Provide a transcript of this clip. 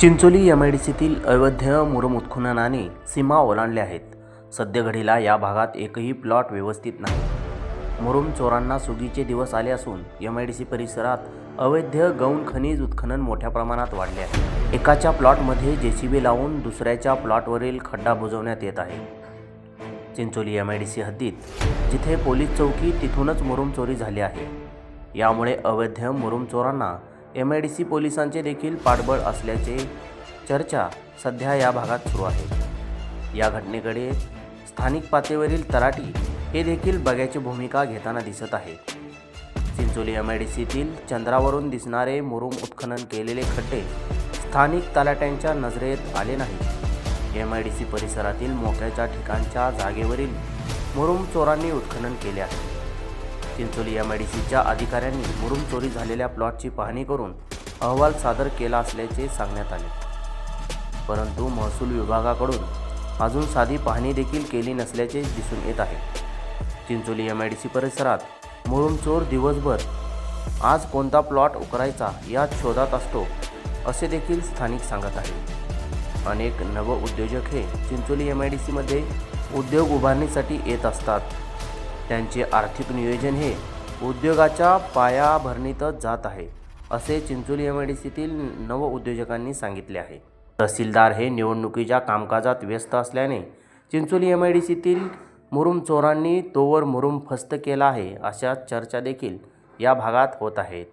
Chincholi M I D सीतील अवैध मुरम उत्खननाने सीमा ओलांडल्या आहेत. सध्या घडीला या भागात एकही प्लॉट व्यवस्थित नाही. मुरुम चोरांना सुगीचे दिवस आले असून एम आय डी सी परिसरात अवैध गौण खनिज उत्खनन मोठ्या प्रमाणात वाढले आहे. एकाच्या प्लॉटमध्ये जे सी बी लावून दुसऱ्याच्या प्लॉटवरील खड्डा बुजवण्यात येत आहे. Chincholi M I D C हद्दीत जिथे पोलीस चौकी तिथूनच मुरुम चोरी झाली आहे. यामुळे अवैध मुरुम चोरांना एम आय डी सी पोलिसांचे देखील पाठबळ असल्याचे चर्चा सध्या या भागात सुरू आहे. या घटनेकडे स्थानिक पातळीवरील तराटी हे देखील बघ्याची भूमिका घेताना दिसत आहे. चिंचोली एम आय डी सीतील चंद्रावरून दिसणारे मुरुम उत्खनन केलेले खड्डे स्थानिक तलाट्यांच्या नजरेत आले नाही एम आय डी सी परिसरातील मोक्याच्या ठिकाणच्या जागेवरील मुरुम चोरांनी उत्खनन केले आहे. चिंचोली एम मेडिसीच्या डी सीच्या अधिकाऱ्यांनी मुरुम चोरी झालेल्या प्लॉटची पाहणी करून अहवाल सादर केला असल्याचे सांगण्यात आले. परंतु महसूल विभागाकडून अजून साधी पाहणी देखील केली नसल्याचे दिसून येत आहे. Chincholi M I D C परिसरात मुरुम चोर दिवसभर आज कोणता प्लॉट उकरायचा यात शोधात असतो असे देखील स्थानिक सांगत आहे. अनेक नवउद्योजक हे चिंचोली एम आय डी सीमध्ये उद्योग उभारणीसाठी येत असतात. त्यांचे आर्थिक नियोजन हे उद्योगाच्या पायाभरणीतच जात आहे असे चिंचोली एम आय डी सीतील नवउद्योजकांनी सांगितले आहे. तहसीलदार हे निवडणुकीच्या कामकाजात व्यस्त असल्याने चिंचोली एम आय डी सीतील मुरुम चोरांनी तोवर मुरुम फस्त केला आहे अशा चर्चा देखील या भागात होत आहेत.